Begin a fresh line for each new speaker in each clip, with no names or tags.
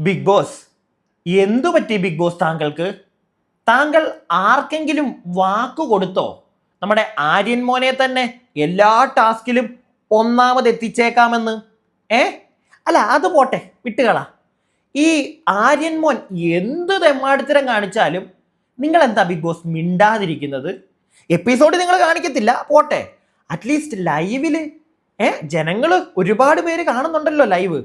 Big boss. എന്തു പറ്റി big boss താങ്കൾക്ക്? താങ്കൾ ആർക്കെങ്കിലും വാക്ക് കൊടുത്തോ? നമ്മുടെ ആര്യൻ മോനെ തന്നെ എല്ലാ ടാസ്കിലും ഒന്നാമത് എത്തിച്ചേക്കാമെന്ന് ഏ? അല്ല അത് പോട്ടെ വിട്ടുകള. ഈ ആര്യൻ മോൻ എന്ത് തെമ്മാടിത്തരം കാണിച്ചാലും നിങ്ങൾ എന്താ ബിഗ് ബോസ് മിണ്ടാതിരിക്കുന്നത്? എപ്പിസോഡ് നിങ്ങൾ കാണിക്കത്തില്ല പോട്ടെ. അറ്റ്ലീസ്റ്റ് ലൈവിൽ ഏ ജനങ്ങൾ ഒരുപാട് പേര് കാണുന്നുണ്ടല്ലോ ലൈവ്.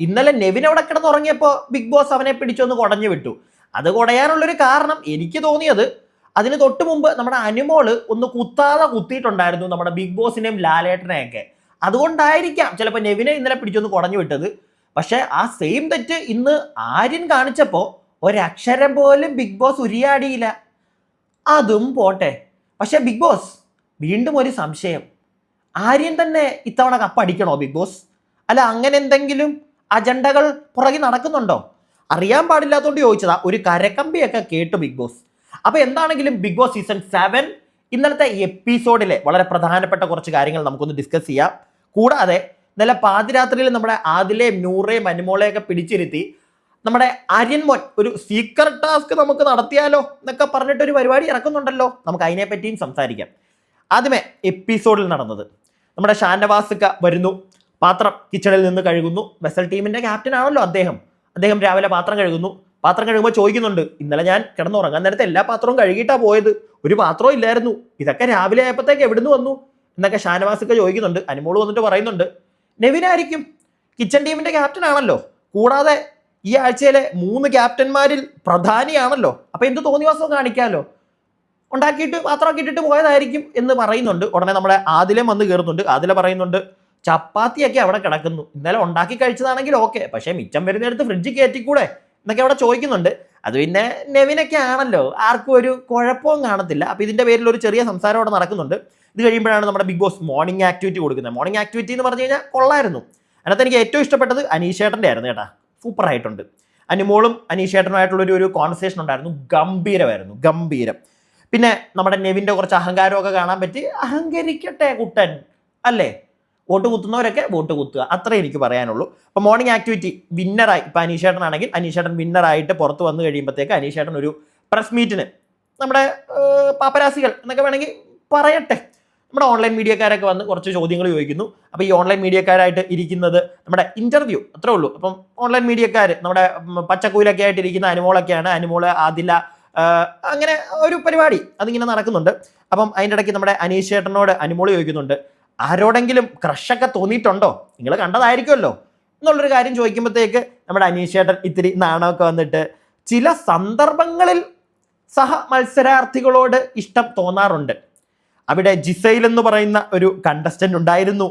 ഇന്നലെ നെവിൻ അവിടെ കിടന്നുറങ്ങിയപ്പോൾ ബിഗ് ബോസ് അവനെ പിടിച്ചൊന്ന് കുടഞ്ഞു വിട്ടു. അത് കുടയാനുള്ളൊരു കാരണം എനിക്ക് തോന്നിയത് അതിന് തൊട്ട് മുമ്പ് നമ്മുടെ അനുമോൾ ഒന്ന് കുത്താതെ കുത്തിയിട്ടുണ്ടായിരുന്നു നമ്മുടെ ബിഗ് ബോസിനെയും ലാലേട്ടനെയൊക്കെ. അതുകൊണ്ടായിരിക്കാം ചിലപ്പോൾ നെവിനെ ഇന്നലെ പിടിച്ചൊന്ന് കുടഞ്ഞു വിട്ടത്. പക്ഷേ ആ സെയിം തെറ്റ് ഇന്ന് ആര്യൻ കാണിച്ചപ്പോൾ ഒരക്ഷരം പോലും ബിഗ് ബോസ് ഉരിയാടിയില്ല. അതും പോട്ടെ. പക്ഷെ ബിഗ് ബോസ് വീണ്ടും ഒരു സംശയം. ആര്യൻ തന്നെ ഇത്തവണ കപ്പടിക്കണോ ബിഗ് ബോസ്? അല്ല അങ്ങനെ എന്തെങ്കിലും അജണ്ടകൾ പുറകിൽ നടക്കുന്നുണ്ടോ? അറിയാൻ പാടില്ലാത്തതുകൊണ്ട് ചോദിച്ചതാ. ഒരു കരക്കമ്പിയൊക്കെ കേട്ടു ബിഗ് ബോസ്. അപ്പൊ എന്താണെങ്കിലും ബിഗ് ബോസ് സീസൺ സെവൻ ഇന്നലത്തെ എപ്പിസോഡിലെ വളരെ പ്രധാനപ്പെട്ട കുറച്ച് കാര്യങ്ങൾ നമുക്കൊന്ന് ഡിസ്കസ് ചെയ്യാം. കൂടാതെ ഇന്നലെ പാതിരാത്രിയിൽ നമ്മുടെ ആദിലെയും നൂറേയും അനുമോളെയൊക്കെ പിടിച്ചിരുത്തി നമ്മുടെ ആര്യൻ മോൻ ഒരു സീക്രട്ട് ടാസ്ക് നമുക്ക് നടത്തിയാലോ എന്നൊക്കെ പറഞ്ഞിട്ട് ഒരു പരിപാടി ഇറക്കുന്നുണ്ടല്ലോ. നമുക്ക് അതിനെപ്പറ്റിയും സംസാരിക്കാം. ആദ്യമേ എപ്പിസോഡിൽ നടന്നത്. നമ്മുടെ ഷാനവാസിക്ക വരുന്നു. പാത്രം കിച്ചണിൽ നിന്ന് കഴുകുന്നു. വെസൽ ടീമിന്റെ ക്യാപ്റ്റൻ ആണല്ലോ അദ്ദേഹം. അദ്ദേഹം രാവിലെ പാത്രം കഴുകുന്നു. പാത്രം കഴുകുമ്പോൾ ചോദിക്കുന്നുണ്ട് ഇന്നലെ ഞാൻ കിടന്നുറങ്ങാൻ നേരത്തെ എല്ലാ പാത്രവും കഴുകിയിട്ടാ പോയത്? ഒരു പാത്രവും ഇല്ലായിരുന്നു. ഇതൊക്കെ രാവിലെ ആയപ്പോഴത്തേക്ക് എവിടുന്ന് വന്നു? എന്നൊക്കെ ഷാനവാസൊക്കെ ചോദിക്കുന്നുണ്ട്. അനുമോൾ വന്നിട്ട് പറയുന്നുണ്ട് നെവിനായിരിക്കും കിച്ചൺ ടീമിന്റെ ക്യാപ്റ്റൻ ആണല്ലോ. കൂടാതെ ഈ ആഴ്ചയിലെ മൂന്ന് ക്യാപ്റ്റന്മാരിൽ പ്രധാനിയാണല്ലോ. അപ്പൊ എന്ത് തോന്നിവാസം കാണിക്കാമല്ലോ ഉണ്ടാക്കിയിട്ട് പാത്രമൊക്കെ ഇട്ടിട്ട് പോയതായിരിക്കും എന്ന് പറയുന്നുണ്ട്. ഉടനെ നമ്മളെ ആദിലം വന്ന് കയറുന്നുണ്ട് ആദില പറയുന്നുണ്ട് ചപ്പാത്തിയൊക്കെ അവിടെ കിടക്കുന്നു. ഇന്നലെ ഉണ്ടാക്കി കഴിച്ചതാണെങ്കിൽ ഓക്കെ പക്ഷേ മിച്ചം വരുന്നിടത്ത് ഫ്രിഡ്ജിൽ കയറ്റിക്കൂടെ? എന്നൊക്കെ അവിടെ ചോദിക്കുന്നുണ്ട്. അത് പിന്നെ നെവിനൊക്കെ ആണല്ലോ. ആർക്കും ഒരു കുഴപ്പവും കാണത്തില്ല. അപ്പോൾ ഇതിന്റെ പേരിൽ ഒരു ചെറിയ സംസാരം അവിടെ നടക്കുന്നുണ്ട്. ഇത് കഴിയുമ്പോഴാണ് നമ്മുടെ ബിഗ് ബോസ് മോർണിംഗ് ആക്ടിവിറ്റി കൊടുക്കുന്നത്. മോർണിംഗ് ആക്ടിവിറ്റി എന്ന് പറഞ്ഞു കഴിഞ്ഞാൽ കൊള്ളായിരുന്നു. അതിനകത്ത് എനിക്ക് ഏറ്റവും ഇഷ്ടപ്പെട്ടത് അനീഷേട്ടന്റെ ആയിരുന്നു കേട്ടാ. സൂപ്പർ ആയിട്ടുണ്ട്. അനുമോളും അനീഷേട്ടനുമായിട്ടുള്ള ഒരു ഒരു കോൺവെർസേഷൻ ഉണ്ടായിരുന്നു. ഗംഭീരമായിരുന്നു. ഗംഭീരം. പിന്നെ നമ്മുടെ നെവിന്റെ കുറച്ച് അഹങ്കാരമൊക്കെ കാണാൻ പറ്റി. അഹങ്കരിക്കട്ടെ കുട്ടൻ. അല്ലേ? വോട്ട് കുത്തുന്നവരൊക്കെ വോട്ട് കുത്തുക. അത്രേ എനിക്ക് പറയാനുള്ളൂ. അപ്പോൾ മോർണിംഗ് ആക്ടിവിറ്റി വിന്നറായി ഇപ്പോൾ അനീഷേട്ടൻ ആണെങ്കിൽ അനീഷേട്ടൻ വിന്നറായിട്ട് പുറത്ത് വന്നു കഴിയുമ്പോഴത്തേക്ക് അനീഷേട്ടൻ ഒരു പ്രസ് മീറ്റിന് നമ്മുടെ പാപ്പരാസികൾ എന്നൊക്കെ വേണമെങ്കിൽ പറയട്ടെ. നമ്മുടെ ഓൺലൈൻ മീഡിയക്കാരൊക്കെ വന്ന് കുറച്ച് ചോദ്യങ്ങൾ ചോദിക്കുന്നു. അപ്പോൾ ഈ ഓൺലൈൻ മീഡിയക്കാരായിട്ട് ഇരിക്കുന്നത് നമ്മുടെ ഇന്റർവ്യൂ അത്രേ ഉള്ളൂ. അപ്പം ഓൺലൈൻ മീഡിയക്കാർ നമ്മുടെ പച്ചക്കൂലൊക്കെ ആയിട്ട് ഇരിക്കുന്ന അനുമോളൊക്കെയാണ്. അനുമോൾ ആദില അങ്ങനെ ഒരു പരിപാടി അതിങ്ങനെ നടക്കുന്നുണ്ട്. അപ്പം അതിന്റെ ഇടയ്ക്ക് നമ്മുടെ അനീഷ് ചേട്ടനോട് അനുമോൾ ചോദിക്കുന്നുണ്ട്. ആരോടെങ്കിലും ക്രഷൊക്കെ തോന്നിയിട്ടുണ്ടോ? നിങ്ങൾ കണ്ടതായിരിക്കുമല്ലോ. എന്നുള്ളൊരു കാര്യം ചോദിക്കുമ്പോഴത്തേക്ക് നമ്മുടെ അനീഷേട്ടൻ ഇത്തിരി നാണമൊക്കെ വന്നിട്ട് ചില സന്ദർഭങ്ങളിൽ സഹ മത്സരാർത്ഥികളോട് ഇഷ്ടം തോന്നാറുണ്ട്. അവിടെ ജിസൈൽ എന്ന് പറയുന്ന ഒരു കണ്ടസ്റ്റന്റ് ഉണ്ടായിരുന്നു.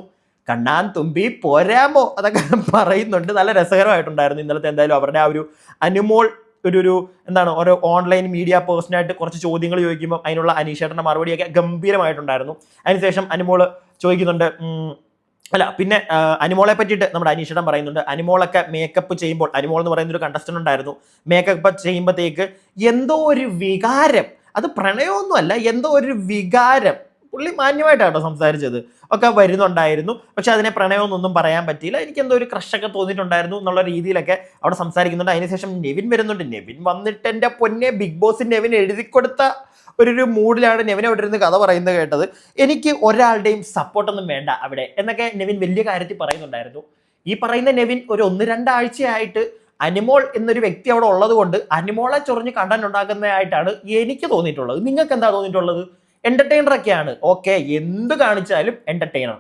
കണ്ണാൻ തുമ്പി പോരാമോ? അതൊക്കെ പറയുന്നുണ്ട്. നല്ല രസകരമായിട്ടുണ്ടായിരുന്നു ഇന്നലത്തെ എന്തായാലും അവരുടെ ആ ഒരു അനുമോൾ ഒരു ഒരു എന്താണ് ഓരോ ഓൺലൈൻ മീഡിയ പേഴ്സണായിട്ട് കുറച്ച് ചോദ്യങ്ങൾ ചോദിക്കുമ്പോൾ അതിനുള്ള അനീഷേട്ടന്റെ മറുപടിയൊക്കെ ഗംഭീരമായിട്ടുണ്ടായിരുന്നു. അതിനുശേഷം അനുമോൾ ചോദിക്കുന്നുണ്ട് അല്ല പിന്നെ അനുമോളെ പറ്റിയിട്ട് നമ്മുടെ അനീഷേട്ടൻ പറയുന്നുണ്ട് അനുമോളൊക്കെ മേക്കപ്പ് ചെയ്യുമ്പോൾ അനുമോൾ എന്ന് പറയുന്ന ഒരു കണ്ടസ്റ്റന്റ് ഉണ്ടായിരുന്നു മേക്കപ്പ് ചെയ്യുമ്പോഴത്തേക്ക് എന്തോ ഒരു വികാരം അത് പ്രണയമൊന്നുമല്ല എന്തോ ഒരു വികാരം പുള്ളി മാന്യമായിട്ടാണ് സംസാരിച്ചത്. ഒക്കെ വരുന്നുണ്ടായിരുന്നു. പക്ഷെ അതിനെ പ്രണയമൊന്നും പറയാൻ പറ്റിയില്ല. എനിക്ക് എന്തോ ഒരു ക്രഷൊക്കെ തോന്നിയിട്ടുണ്ടായിരുന്നു എന്നുള്ള രീതിയിലൊക്കെ അവിടെ സംസാരിക്കുന്നുണ്ട്. അതിനുശേഷം നെവിൻ വരുന്നുണ്ട്. നെവിൻ വന്നിട്ട് എന്റെ പൊന്നെ ബിഗ് ബോസ് നെവിൻ എഴുതി കൊടുത്ത ഒരു ഒരു മൂഡിലാണ് നെവിൻ അവിടെ ഇരുന്ന് കഥ പറയുന്നത് കേട്ടത്. എനിക്ക് ഒരാളുടെയും സപ്പോർട്ടൊന്നും വേണ്ട അവിടെ എന്നൊക്കെ നെവിൻ വലിയ കാര്യത്തിൽ പറയുന്നുണ്ടായിരുന്നു. ഈ പറയുന്ന നെവിൻ ഒരു ഒന്ന് രണ്ടാഴ്ചയായിട്ട് അനിമോൾ എന്നൊരു വ്യക്തി അവിടെ ഉള്ളത് കൊണ്ട് അനിമോളെ ചൊറിഞ്ഞ് കണ്ടന്റ് ഉണ്ടാക്കുന്നതായിട്ടാണ് എനിക്ക് തോന്നിയിട്ടുള്ളത്. നിങ്ങൾക്ക് എന്താ തോന്നിയിട്ടുള്ളത്? എന്റർടൈനർ ഒക്കെയാണ്. ഓക്കെ എന്ത് കാണിച്ചാലും എന്റർടൈനർ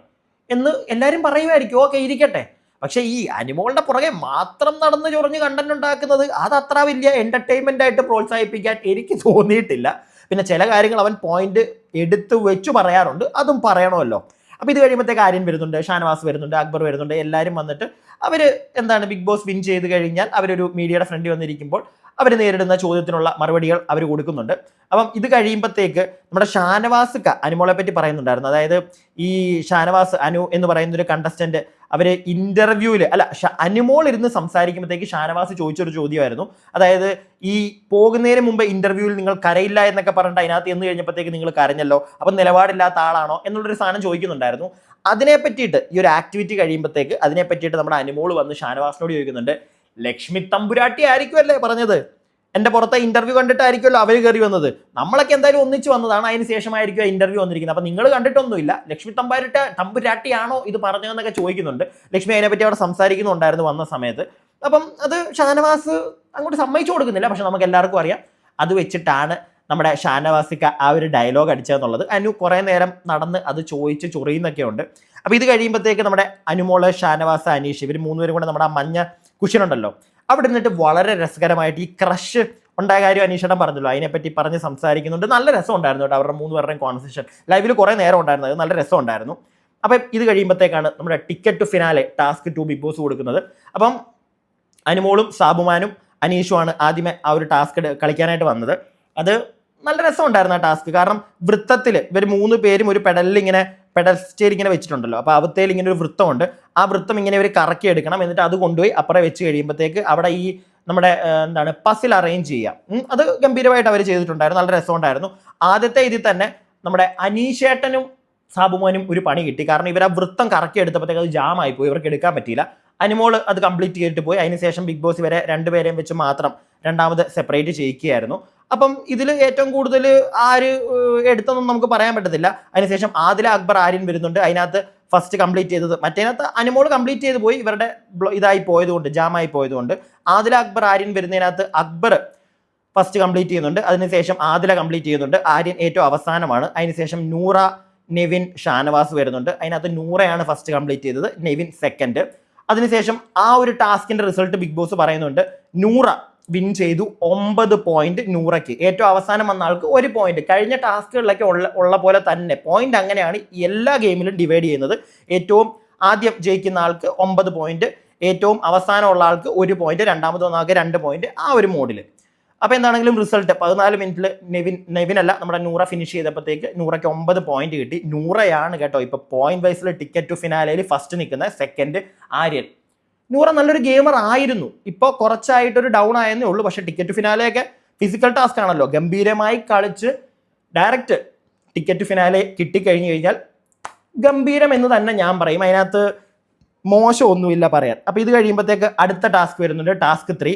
എന്ന് എല്ലാവരും പറയുമായിരിക്കും. ഓക്കെ ഇരിക്കട്ടെ. പക്ഷേ ഈ അനിമോളുടെ പുറകെ മാത്രം നടന്ന് ചൊറിഞ്ഞ് കണ്ടന്റ് ഉണ്ടാക്കുന്നത് അത് അത്ര വലിയ എന്റർടൈൻമെന്റ് ആയിട്ട് പ്രോത്സാഹിപ്പിക്കാൻ എനിക്ക് തോന്നിയിട്ടില്ല. പിന്നെ ചില കാര്യങ്ങൾ അവൻ പോയിന്റ് എടുത്തു വെച്ച് പറയാറുണ്ട്. അതും പറയണമല്ലോ. അപ്പോൾ ഇത് കഴിയുമ്പോഴത്തേക്ക് ആര്യൻ വരുന്നുണ്ട് ഷാനവാസ് വരുന്നുണ്ട് അക്ബർ വരുന്നുണ്ട് എല്ലാവരും വന്നിട്ട് അവർ എന്താണ് ബിഗ് ബോസ് വിൻ ചെയ്ത് കഴിഞ്ഞാൽ അവരൊരു മീഡിയയുടെ ഫ്രണ്ടിൽ വന്നിരിക്കുമ്പോൾ അവർ നേരിടുന്ന ചോദ്യത്തിനുള്ള മറുപടികൾ അവർ കൊടുക്കുന്നുണ്ട്. അപ്പം ഇത് കഴിയുമ്പോഴത്തേക്ക് നമ്മുടെ ഷാനവാസ് അനുമോളെ പറ്റി പറയുന്നുണ്ടായിരുന്നു. അതായത് ഈ ഷാനവാസ് അനു എന്ന് പറയുന്ന ഒരു കണ്ടസ്റ്റന്റ് അവർ ഇന്റർവ്യൂവിൽ അല്ല അനുമോൾ ഇരുന്ന് സംസാരിക്കുമ്പോഴത്തേക്ക് ഷാനവാസ് ചോദിച്ചൊരു ചോദ്യമായിരുന്നു. അതായത് ഈ പോകുന്നതിന് മുമ്പ് ഇന്റർവ്യൂവിൽ നിങ്ങൾ കരയില്ല എന്നൊക്കെ പറഞ്ഞിട്ട് അതിനകത്ത് എന്ന് കഴിഞ്ഞപ്പോഴത്തേക്ക് നിങ്ങൾ കരഞ്ഞല്ലോ അപ്പം നിലപാടില്ലാത്ത ആളാണോ എന്നുള്ളൊരു സാധനം ചോദിക്കുന്നുണ്ടായിരുന്നു. അതിനെ പറ്റിയിട്ട് ഈ ഒരു ആക്ടിവിറ്റി കഴിയുമ്പോഴത്തേക്ക് അതിനെ പറ്റിയിട്ട് നമ്മുടെ അനുമോൾ വന്ന് ഷാനവാസിനോട് ചോദിക്കുന്നുണ്ട്. ലക്ഷ്മി തമ്പുരാട്ടി ആയിരിക്കുമല്ലേ പറഞ്ഞത്? എന്റെ പുറത്തെ ഇന്റർവ്യൂ കണ്ടിട്ടായിരിക്കുമല്ലോ അവർ കയറി വന്നത്. നമ്മളൊക്കെ എന്തായാലും ഒന്നിച്ച് വന്നതാണ്. അതിന് ശേഷമായിരിക്കും ഇന്റർവ്യൂ വന്നിരിക്കുന്നത്. അപ്പം നിങ്ങൾ കണ്ടിട്ടൊന്നുമില്ല. ലക്ഷ്മി തമ്പാരിട്ട തമ്പുരാട്ടിയാണോ ഇത് പറഞ്ഞതെന്നൊക്കെ ചോദിക്കുന്നുണ്ട്. ലക്ഷ്മി അതിനെപ്പറ്റി അവിടെ സംസാരിക്കുന്നുണ്ടായിരുന്നു വന്ന സമയത്ത്. അപ്പം അത് ഷാനവാസ് അങ്ങോട്ട് സമ്മതിച്ചു കൊടുക്കുന്നില്ല. പക്ഷെ നമുക്ക് എല്ലാവർക്കും അറിയാം. അത് വെച്ചിട്ടാണ് നമ്മുടെ ഷാനവാസിക്ക ആ ഒരു ഡയലോഗ് അടിച്ചതെന്നുള്ളത്. അനു കുറേ നേരം നടന്ന് അത് ചോദിച്ച് ചൊറിയുന്നൊക്കെ ഉണ്ട്. അപ്പോൾ ഇത് കഴിയുമ്പോഴത്തേക്ക് നമ്മുടെ അനുമോൾ ഷാനവാസ് അനീഷ് ഇവർ മൂന്നുപേരും കൂടെ നമ്മുടെ ആ മഞ്ഞ കുഷ്യനുണ്ടല്ലോ. അവിടെ നിന്നിട്ട് വളരെ രസകരമായിട്ട് ഈ ക്രഷ് ഉണ്ടായ കാര്യം അനീഷേട്ടൻ പറഞ്ഞല്ലോ. അതിനെപ്പറ്റി പറഞ്ഞ് സംസാരിക്കുന്നുണ്ട്. നല്ല രസം ഉണ്ടായിരുന്നു കേട്ടോ അവരുടെ മൂന്ന് പേരുടെയും കോൺവെർസേഷൻ ലൈവിൽ കുറേ നേരം ഉണ്ടായിരുന്നു. അത് നല്ല രസം ഉണ്ടായിരുന്നു അപ്പം ഇത് കഴിയുമ്പോഴത്തേക്കാണ് നമ്മുടെ ticket to finale task to Bigg Boss കൊടുക്കുന്നത്. അപ്പം അനുമോളും സാബുമാനും അനീഷുമാണ് ആദ്യമേ ആ ഒരു ടാസ്ക് കളിക്കാനായിട്ട് വന്നത്. അത് നല്ല രസമുണ്ടായിരുന്നു ആ ടാസ്ക് കാരണം വൃത്തത്തിൽ ഇവർ മൂന്ന് പേരും ഒരു പെഡലിൽ ഇങ്ങനെ പെഡൽ സ്റ്റേൽ ഇങ്ങനെ വെച്ചിട്ടുണ്ടല്ലോ. അപ്പോൾ അവത്തേൽ ഇങ്ങനെ ഒരു വൃത്തമുണ്ട്. ആ വൃത്തം ഇങ്ങനെ ഇവർ കറക്കി എടുക്കണം. എന്നിട്ട് അത് കൊണ്ടുപോയി അപ്പുറം വെച്ച് കഴിയുമ്പോഴത്തേക്ക് അവിടെ ഈ നമ്മുടെ എന്താണ് പസിൽ അറേഞ്ച് ചെയ്യാം. അത് ഗംഭീരമായിട്ട് അവർ ചെയ്തിട്ടുണ്ടായിരുന്നു. നല്ല രസമുണ്ടായിരുന്നു. ആദ്യത്തെ ഇതിൽ തന്നെ നമ്മുടെ അനീഷേട്ടനും സാബുമോനും ഒരു പണി കിട്ടി. കാരണം ഇവർ ആ വൃത്തം കറക്കി എടുത്തപ്പോഴത്തേക്ക് അത് ജാം പോയി. ഇവർക്ക് എടുക്കാൻ പറ്റിയില്ല. അനുമോൾ അത് കംപ്ലീറ്റ് ചെയ്തിട്ട് പോയി. അതിനുശേഷം ബിഗ് ബോസ് ഇവരെ രണ്ടുപേരെയും വെച്ച് മാത്രം രണ്ടാമത് സെപ്പറേറ്റ് ചെയ്യിക്കുകയായിരുന്നു. അപ്പം ഇതിൽ ഏറ്റവും കൂടുതൽ ആര് എടുത്തൊന്നും നമുക്ക് പറയാൻ പറ്റത്തില്ല. അതിനുശേഷം ആദില അക്ബർ ആര്യൻ വരുന്നുണ്ട്. അതിനകത്ത് ഫസ്റ്റ് കംപ്ലീറ്റ് ചെയ്തത് മറ്റേനകത്ത് അനുമോൾ കംപ്ലീറ്റ് ചെയ്ത് പോയി. ഇവരുടെ ഇതായി പോയതുകൊണ്ട് ജാമായി പോയതുകൊണ്ട്. ആദില അക്ബർ ആര്യൻ വരുന്നതിനകത്ത് അക്ബർ ഫസ്റ്റ് കംപ്ലീറ്റ് ചെയ്യുന്നുണ്ട്. അതിനുശേഷം ആദില കംപ്ലീറ്റ് ചെയ്യുന്നുണ്ട്. ആര്യൻ ഏറ്റവും അവസാനമാണ്. അതിനുശേഷം നൂറ നെവിൻ ഷാനവാസ് വരുന്നുണ്ട്. അതിനകത്ത് നൂറയാണ് ഫസ്റ്റ് കംപ്ലീറ്റ് ചെയ്തത്. നെവിൻ സെക്കൻഡ് അതിനുശേഷം ആ ഒരു ടാസ്കിന്റെ റിസൾട്ട് ബിഗ് ബോസ് പറയുന്നുണ്ട്. നൂറ. വിൻ ചെയ്തു ഒമ്പത് പോയിന്റ് നൂറയ്ക്ക്. ഏറ്റവും അവസാനം വന്ന ആൾക്ക് ഒരു പോയിന്റ് കഴിഞ്ഞ ടാസ്കുകളിലൊക്കെ ഉള്ള ഉള്ള പോലെ തന്നെ. പോയിന്റ് അങ്ങനെയാണ് എല്ലാ ഗെയിമിലും ഡിവൈഡ് ചെയ്യുന്നത്. ഏറ്റവും ആദ്യം ജയിക്കുന്ന ആൾക്ക് ഒമ്പത് പോയിന്റ് ഏറ്റവും അവസാനമുള്ള ആൾക്ക് ഒരു പോയിന്റ് രണ്ടാമത് വന്ന ആൾക്ക് രണ്ട് പോയിന്റ് ആ ഒരു മോഡിൽ അപ്പോൾ എന്താണെങ്കിലും റിസൾട്ട് പതിനാല് മിനിറ്റിൽ നെവിൻ നെവിനല്ല നമ്മുടെ നൂറ ഫിനിഷ് ചെയ്തപ്പോഴത്തേക്ക് നൂറയ്ക്ക് ഒമ്പത് പോയിന്റ് കിട്ടി. നൂറയാണ് കേട്ടോ. ഇപ്പോൾ പോയിന്റ് വൈസിൽ ടിക്കറ്റ് ടു ഫിനാലയിൽ ഫസ്റ്റ് നിൽക്കുന്ന സെക്കൻഡ് ആര്യൻ. നൂറ നല്ലൊരു ഗെയിമർ ആയിരുന്നു. ഇപ്പോൾ കുറച്ചായിട്ടൊരു ഡൗൺ ആയെന്നേ ഉള്ളൂ. പക്ഷേ ടിക്കറ്റ് ഫിനാലെയൊക്കെ ഫിസിക്കൽ ടാസ്ക് ആണല്ലോ. ഗംഭീരമായി കളിച്ച് ഡയറക്റ്റ് ടിക്കറ്റ് ഫിനാലെ കിട്ടിക്കഴിഞ്ഞു കഴിഞ്ഞാൽ ഗംഭീരം എന്ന് തന്നെ ഞാൻ പറയും. അതിനകത്ത് മോശമൊന്നുമില്ല പറയാൻ. അപ്പോൾ ഇത് കഴിയുമ്പോഴത്തേക്ക് അടുത്ത ടാസ്ക് വരുന്നുണ്ട്. ടാസ്ക് ത്രീ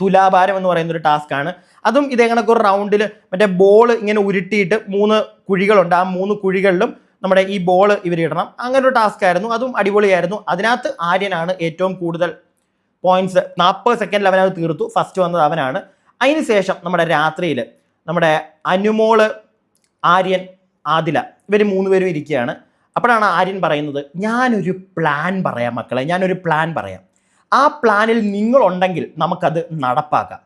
തുലാഭാരം എന്ന് പറയുന്ന ഒരു ടാസ്ക് ആണ്. അതും ഇതേ കണക്ക് ഒരു റൗണ്ടിൽ മറ്റേ ബോൾ ഇങ്ങനെ ഉരുട്ടിയിട്ട് മൂന്ന് കുഴികളുണ്ട്. ആ മൂന്ന് കുഴികളിലും നമ്മുടെ ഈ ബോൾ ഇവരിടണം അങ്ങനെ ഒരു ടാസ്ക് ആയിരുന്നു. അതും അടിപൊളിയായിരുന്നു. അതിനകത്ത് ആര്യനാണ് ഏറ്റവും കൂടുതൽ പോയിന്റ്സ് നാൽപ്പത് സെക്കൻഡിൽ അവനത് തീർത്തു. ഫസ്റ്റ് വന്നത് അവനാണ്. അതിന് ശേഷം നമ്മുടെ രാത്രിയിൽ നമ്മുടെ അനുമോൾ ആര്യൻ ആദില ഇവർ മൂന്നുപേരും ഇരിക്കുകയാണ്. അപ്പോഴാണ് ആര്യൻ പറയുന്നത് ഞാനൊരു പ്ലാൻ പറയാം മക്കളെ. ഞാനൊരു പ്ലാൻ പറയാം. ആ പ്ലാനിൽ നിങ്ങളുണ്ടെങ്കിൽ നമുക്കത് നടപ്പാക്കാം.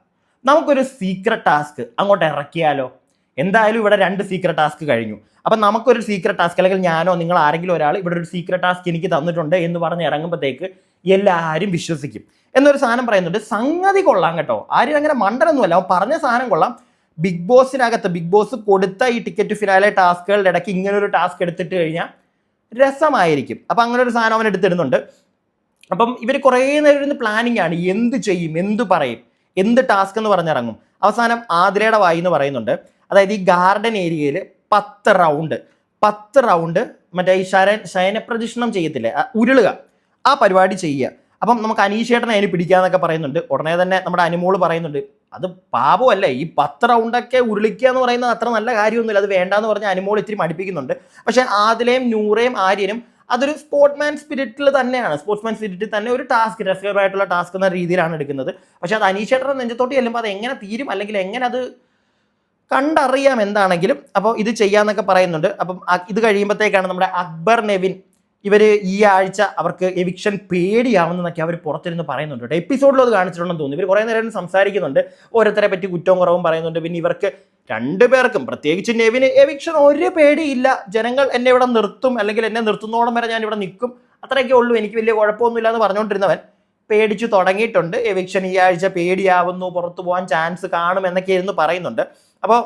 നമുക്കൊരു സീക്രട്ട് ടാസ്ക് അങ്ങോട്ട് ഇറക്കിയാലോ? എന്തായാലും ഇവിടെ രണ്ട് സീക്രട്ട് ടാസ്ക് കഴിഞ്ഞു. അപ്പം നമുക്കൊരു സീക്രട്ട് ടാസ്ക് അല്ലെങ്കിൽ ഞാനോ നിങ്ങൾ ആരെങ്കിലും ഒരാൾ ഇവിടെ ഒരു സീക്രട്ട് ടാസ്ക് എനിക്ക് തന്നിട്ടുണ്ട് എന്ന് പറഞ്ഞ് ഇറങ്ങുമ്പോഴത്തേക്ക് എല്ലാവരും വിശ്വസിക്കും. എന്നൊരു സാധനം പറയുന്നുണ്ട് സംഗതി കൊള്ളാം കേട്ടോ. ആരും അങ്ങനെ മണ്ടനൊന്നുമല്ല. അവൻ പറഞ്ഞ സാധനം കൊള്ളാം. ബിഗ് ബോസിനകത്ത് ബിഗ് ബോസ് കൊടുത്ത ഈ ടിക്കറ്റ് ഫിനാലെ ടാസ്കുകളുടെ ഇടയ്ക്ക് ഇങ്ങനെ ഒരു ടാസ്ക് എടുത്തിട്ട് കഴിഞ്ഞാൽ രസമായിരിക്കും. അപ്പം അങ്ങനെ ഒരു സാധനം അവൻ എടുത്തിടുന്നുണ്ട്. അപ്പം ഇവർ കുറേ നേരം പ്ലാനിങ് ആണ്. എന്ത് ചെയ്യും എന്ത് പറയും എന്ത് ടാസ്ക് എന്ന് പറഞ്ഞിറങ്ങും. അവസാനം ആതിരയുടെ വായി എന്ന് പറയുന്നുണ്ട്. അതായത് ഈ ഗാർഡൻ ഏരിയയിൽ പത്ത് റൗണ്ട് പത്ത് റൗണ്ട് മറ്റേ ഈ ശരൻ ശയനപ്രദക്ഷിണം ചെയ്യത്തില്ലേ? ഉരുളുക. ആ പരിപാടി ചെയ്യുക. അപ്പം നമുക്ക് അനീഷേട്ടനെ അതിന് പിടിക്കാന്നൊക്കെ പറയുന്നുണ്ട്. ഉടനെ തന്നെ നമ്മുടെ അനുമോൾ പറയുന്നുണ്ട് അത് പാപമല്ലേ? ഈ പത്ത് റൗണ്ടൊക്കെ ഉരുളിക്കുക എന്ന് പറയുന്നത് അത്ര നല്ല കാര്യമൊന്നുമില്ല. അത് വേണ്ടാന്ന് പറഞ്ഞ് അനുമോൾ ഇത്തിരി മടിപ്പിക്കുന്നുണ്ട്. പക്ഷേ ആദിലയും നൂറയും ആര്യനും അതൊരു സ്പോർട്സ്മാൻ സ്പിരിറ്റിൽ തന്നെയാണ്. സ്പോർട്സ്മാൻ സ്പിരിറ്റിൽ തന്നെ ഒരു ടാസ്ക് രസകരമായിട്ടുള്ള ടാസ്ക് എന്ന രീതിയിലാണ് എടുക്കുന്നത്. പക്ഷേ അത് അനീഷേട്ടന്റെ നെഞ്ചത്തോട്ട് ചെല്ലുമ്പോൾ അത് എങ്ങനെ തീരും? അല്ലെങ്കിൽ എങ്ങനെ അത് കണ്ടറിയാം എന്താണെങ്കിലും. അപ്പോൾ ഇത് ചെയ്യാന്നൊക്കെ പറയുന്നുണ്ട്. അപ്പം ഇത് കഴിയുമ്പോഴത്തേക്കാണ് നമ്മുടെ അക്ബർ നെവിൻ ഇവർ ഈ ആഴ്ച അവർക്ക് എവിക്ഷൻ പേടിയാവുന്നതൊക്കെ അവർ പുറത്തിരുന്ന് പറയുന്നുണ്ട് കേട്ടോ. എപ്പിസോഡിൽ അത് കാണിച്ചിട്ടുണ്ടെന്ന് തോന്നുന്നു. ഇവർ കുറേ നേരം സംസാരിക്കുന്നുണ്ട്. ഓരോരുത്തരെ പറ്റി കുറ്റവും കുറവും പറയുന്നുണ്ട്. പിന്നെ ഇവർക്ക് രണ്ടുപേർക്കും പ്രത്യേകിച്ച് നെവിന് എവിക്ഷൻ ഒരു പേടിയില്ല. ജനങ്ങൾ എന്നെ ഇവിടെ നിർത്തും. അല്ലെങ്കിൽ എന്നെ നിർത്തുന്നോളം വരെ ഞാൻ ഇവിടെ നിൽക്കും. അത്രയൊക്കെ ഉള്ളൂ. എനിക്ക് വലിയ കുഴപ്പമൊന്നുമില്ല എന്ന് പറഞ്ഞുകൊണ്ടിരുന്നവൻ പേടിച്ചു തുടങ്ങിയിട്ടുണ്ട്. എവിക്ഷൻ ഈ ആഴ്ച പേടിയാവുന്നു. പുറത്തു പോകാൻ ചാൻസ് കാണും എന്നൊക്കെ ഇരുന്ന് പറയുന്നുണ്ട്. അപ്പോൾ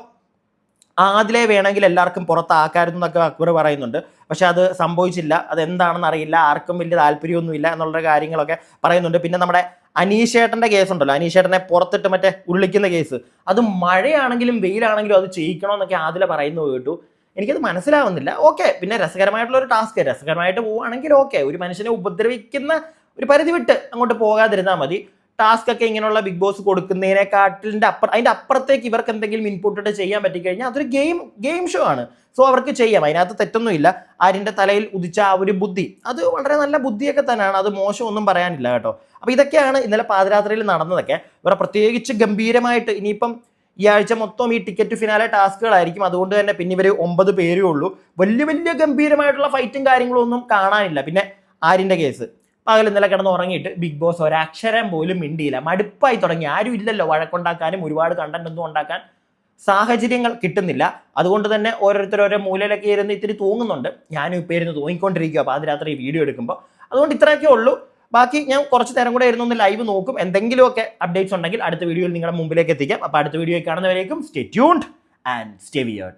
ആദിലെ വേണമെങ്കിൽ എല്ലാവർക്കും പുറത്താക്കായിരുന്നു എന്നൊക്കെ അക്ബർ പറയുന്നുണ്ട്. പക്ഷെ അത് സംഭവിച്ചില്ല. അത് എന്താണെന്ന് അറിയില്ല. ആർക്കും വലിയ താല്പര്യമൊന്നുമില്ല എന്നുള്ള കാര്യങ്ങളൊക്കെ പറയുന്നുണ്ട്. പിന്നെ നമ്മുടെ അനീഷേട്ടന്റെ കേസ് ഉണ്ടല്ലോ അനീഷേട്ടനെ പുറത്തിട്ട് മറ്റേ ഉരുളിക്കുന്ന കേസ്. അത് മഴയാണെങ്കിലും വെയിലാണെങ്കിലും അത് ചെയ്യിക്കണമെന്നൊക്കെ ആദില പറയുന്നു കേട്ടു. എനിക്കത് മനസ്സിലാവുന്നില്ല. ഓക്കെ. പിന്നെ രസകരമായിട്ടുള്ള ഒരു ടാസ്ക്. രസകരമായിട്ട് പോവുകയാണെങ്കിൽ ഓക്കെ. ഒരു മനുഷ്യനെ ഉപദ്രവിക്കുന്ന ഒരു പരിധി വിട്ട് അങ്ങോട്ട് പോകാതിരുന്നാൽ മതി. ടാസ്ക് ഒക്കെ ഇങ്ങനെയുള്ള ബിഗ് ബോസ് കൊടുക്കുന്നതിനെക്കാട്ടിന്റെ അപ്പുറം അതിന്റെ അപ്പുറത്തേക്ക് ഇവർക്ക് എന്തെങ്കിലും ഇൻപുട്ടിട്ട് ചെയ്യാൻ പറ്റിക്കഴിഞ്ഞാൽ അതൊരു ഗെയിം ഗെയിം ഷോ ആണ്. സോ അവർക്ക് ചെയ്യാം. അതിനകത്ത് തെറ്റൊന്നുമില്ല. ആരിന്റെ തലയിൽ ഉദിച്ച ആ ഒരു ബുദ്ധി. അത് വളരെ നല്ല ബുദ്ധിയൊക്കെ തന്നെയാണ്. അത് മോശമൊന്നും പറയാനില്ല കേട്ടോ. അപ്പോൾ ഇതൊക്കെയാണ് ഇന്നലെ പാതിരാത്രിയിൽ നടന്നതൊക്കെ. ഇവരെ പ്രത്യേകിച്ച് ഗംഭീരമായിട്ട് ഇനിയിപ്പം ഈ ആഴ്ച മൊത്തം ഈ ടിക്കറ്റ് ഫിനാലെ ടാസ്കുകളായിരിക്കും അതുകൊണ്ട് തന്നെ പിന്നെ ഇവർ ഒമ്പത് പേരേ ഉള്ളൂ. വലിയ വലിയ ഗംഭീരമായിട്ടുള്ള ഫൈറ്റും കാര്യങ്ങളൊന്നും കാണാനില്ല. പിന്നെ ആരിന്റെ കേസ് പകൽ ഇന്നലെ കിടന്ന് ഉറങ്ങിയിട്ട് ബിഗ് ബോസ് ഒരക്ഷരം പോലും മിണ്ടിയില്ല. മടുപ്പായി തുടങ്ങി. ആരും ഇല്ലല്ലോ വഴക്കുണ്ടാക്കാനും ഒരുപാട് കണ്ടന്റ് ഒന്നും ഉണ്ടാക്കാൻ. സാഹചര്യങ്ങൾ കിട്ടുന്നില്ല. അതുകൊണ്ട് തന്നെ ഓരോരുത്തർ ഓരോ മൂലയിലൊക്കെ ഇരുന്ന് ഇത്തിരി തൂങ്ങുന്നുണ്ട്. ഞാനും ഇപ്പോൾ ഇരുന്ന് തൂങ്ങിക്കൊണ്ടിരിക്കുക അപ്പോൾ അത് രാത്രി വീഡിയോ എടുക്കുമ്പോൾ അതുകൊണ്ട് ഇത്രയൊക്കെ ഉള്ളൂ. ബാക്കി ഞാൻ കുറച്ച് നേരം കൂടെ ഇരുന്നൊന്ന് ലൈവ് നോക്കും. എന്തെങ്കിലുമൊക്കെ അപ്ഡേറ്റ്സ് ഉണ്ടെങ്കിൽ അടുത്ത വീഡിയോയിൽ നിങ്ങളുടെ മുമ്പിലേക്ക് എത്തിക്കാം. അപ്പോൾ അടുത്ത video കാണുന്നവരേക്കും stay tuned and stay weird